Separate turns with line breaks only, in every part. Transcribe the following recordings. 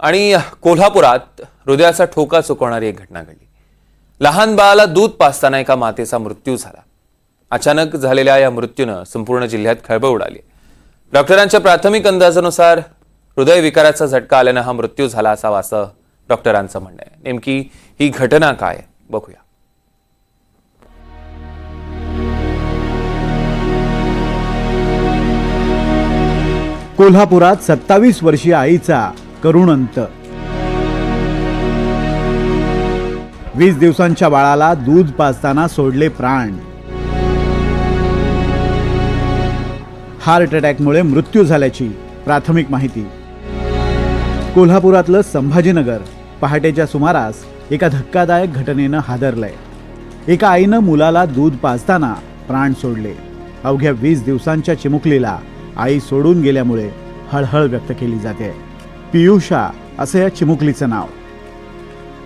आणि कोल्हापुरात हृदयाचा ठोका चुकवणारी एक घटना घडली. लहान बाळाला दूध पाजताना एका मातेचा मृत्यू झाला. अचानक झालेल्या या मृत्यूनं संपूर्ण जिल्ह्यात खळबळ उडाली. डॉक्टरांच्या प्राथमिक अंदाजानुसार हृदयविकाराचा झटका आल्यानं हा मृत्यू झाला असावा असं डॉक्टरांचं म्हणणं आहे. नेमकी ही घटना काय बघूया.
कोल्हापुरात सत्तावीस वर्षीय आईचा करुण अंत वीस दिवसांच्या बाळाला दूध पाजताना सोडले प्राण. हार्ट अटॅकमुळे मृत्यू झाल्याची प्राथमिक माहिती. कोल्हापुरातलं संभाजीनगर पहाटेच्या सुमारास एका धक्कादायक घटनेनं हादरलंय. एका आईनं मुलाला दूध पाजताना प्राण सोडले. अवघ्या वीस दिवसांच्या चिमुकलीला आई सोडून गेल्यामुळे हळहळ व्यक्त केली जाते. पियुषा असं या चिमुकलीचं नाव.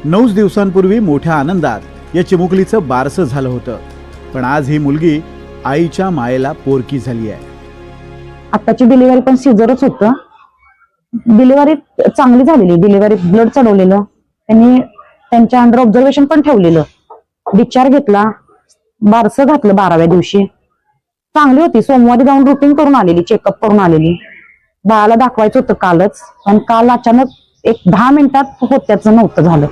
नऊच दिवसांपूर्वी मोठ्या आनंदात या चिमुकलीचं बारसं झालं होतं. पण आज ही मुलगी आईच्या मायेला पोरकी झाली आहे.
आताची डिलिव्हरी पण सिझरच होत. डिलिव्हरी चांगली झालेली डिलिव्हरी ब्लड चढवलेलं. त्यांनी त्यांच्या अंडर ऑब्झर्वेशन पण ठेवलेलं. डिस्चार्ज घेतला बारसं घातलं बाराव्या दिवशी. चांगली होती सोमवारी जाऊन रुटीन करून आलेली चेकअप करून आलेली. बाळाला दाखवायचं होतं कालच पण काल अचानक एक दहा मिनिटात होत्याचं नव्हतं झालं.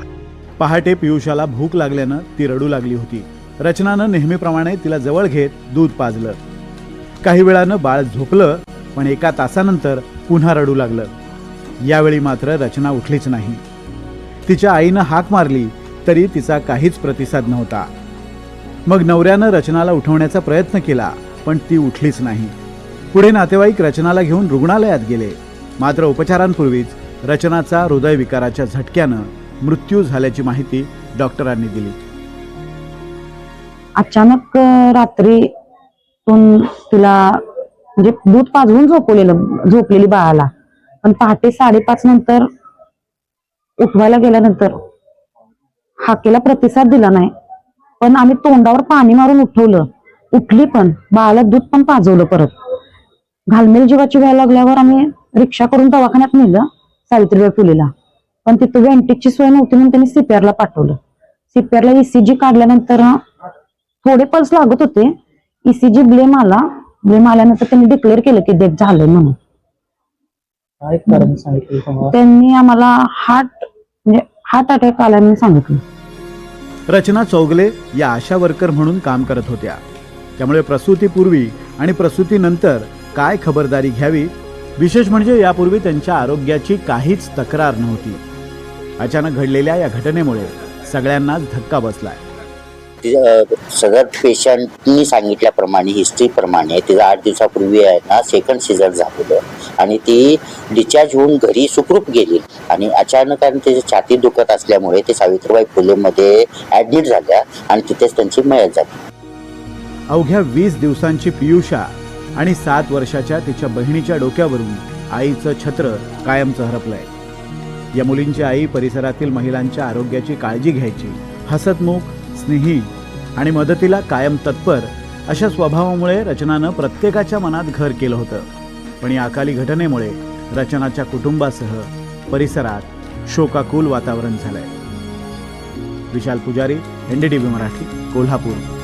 पहाटे पियुषाला भूक लागल्यानं ती रडू लागली होती. रचनानं नेहमीप्रमाणे तिला जवळ घेत दूध पाजलं. काही वेळानं बाळ झोपलं पण एका तासानंतर पुन्हा रडू लागलं. यावेळी मात्र रचना उठलीच नाही. तिच्या आईनं हाक मारली तरी तिचा काहीच प्रतिसाद नव्हता. मग नवऱ्यानं रचनाला उठवण्याचा प्रयत्न केला पण ती उठलीच नाही. पुढे नातेवाईक रचनाला घेऊन रुग्णालयात गेले. मात्र उपचारांपूर्वीच रचनाचा हृदयविकाराच्या झटक्यानं मृत्यू झाल्याची माहिती डॉक्टरांनी दिली.
अचानक रात्री तिला म्हणजे दूध पाजवून झोपवलेलं झोपलेली बाळाला. पण पहाटे साडेपाच नंतर उठवायला गेल्यानंतर हाकेला प्रतिसाद दिला नाही. पण आम्ही तोंडावर पाणी मारून उठवलं. उठली पण बाळाला दूध पण पाजवलं परत. घालमेल जीवाची व्हायला लागल्यावर आम्ही रिक्षा करून दवाखान्यात नेलं सावित्रीबाई फुलेला. पण तिथं वेंटिकची सोय नव्हती म्हणून त्यांनी CPR ला पाठवलं. CPR ला ईसीजी काढल्यानंतर थोडे पल्स लागत होते. ईसीजी ब्लेम आला. ब्लेम आल्यानंतर त्यांनी डिक्लेअर केलं की डेथ झालंय म्हणून. त्यांनी आम्हाला हार्ट म्हणजे हार्ट अटॅक आला म्हणून सांगितलं.
रचना चौगले या आशा वर्कर म्हणून काम करत होत्या. त्यामुळे प्रसूतीपूर्वी आणि प्रसूतीनंतर काय खबरदारी घ्यावी? विशेष म्हणजे यापूर्वी त्यांच्या आरोग्याची काहीच तक्रार नव्हती. अचानक घडलेल्या या घटनेमुळे सगळ्यांनाच धक्का बसलाय.
सदर पेशंटनी सांगितल्याप्रमाणे हिस्ट्रीप्रमाणे तिचं आठ दिवसापूर्वी आहे ना सेकंड सीझर झालेलं. आणि ती डिस्चार्ज होऊन घरी सुखरूप गेली. आणि अचानक आणि तिची छाती दुखत असल्यामुळे ते सावित्रीबाई फुलेमध्ये ॲडमिट झाल्या आणि तिथेच त्यांची मयत झाली.
अवघ्या वीस दिवसांची पियुषा आणि सात वर्षाच्या तिच्या बहिणीच्या डोक्यावरून आईचं छत्र कायमचं हरपलंय या मुलींची आई परिसरातील महिलांच्या आरोग्याची काळजी घ्यायची हसतमुख स्नेही आणि मदतीला कायम तत्पर अशा स्वभावामुळे रचनानं प्रत्येकाच्या मनात घर केलं होतं. पण या अकाली घटनेमुळे रचनाच्या कुटुंबासह परिसरात शोकाकुल वातावरण झालंय. विशाल पुजारी एनडीटीव्ही मराठी कोल्हापूर.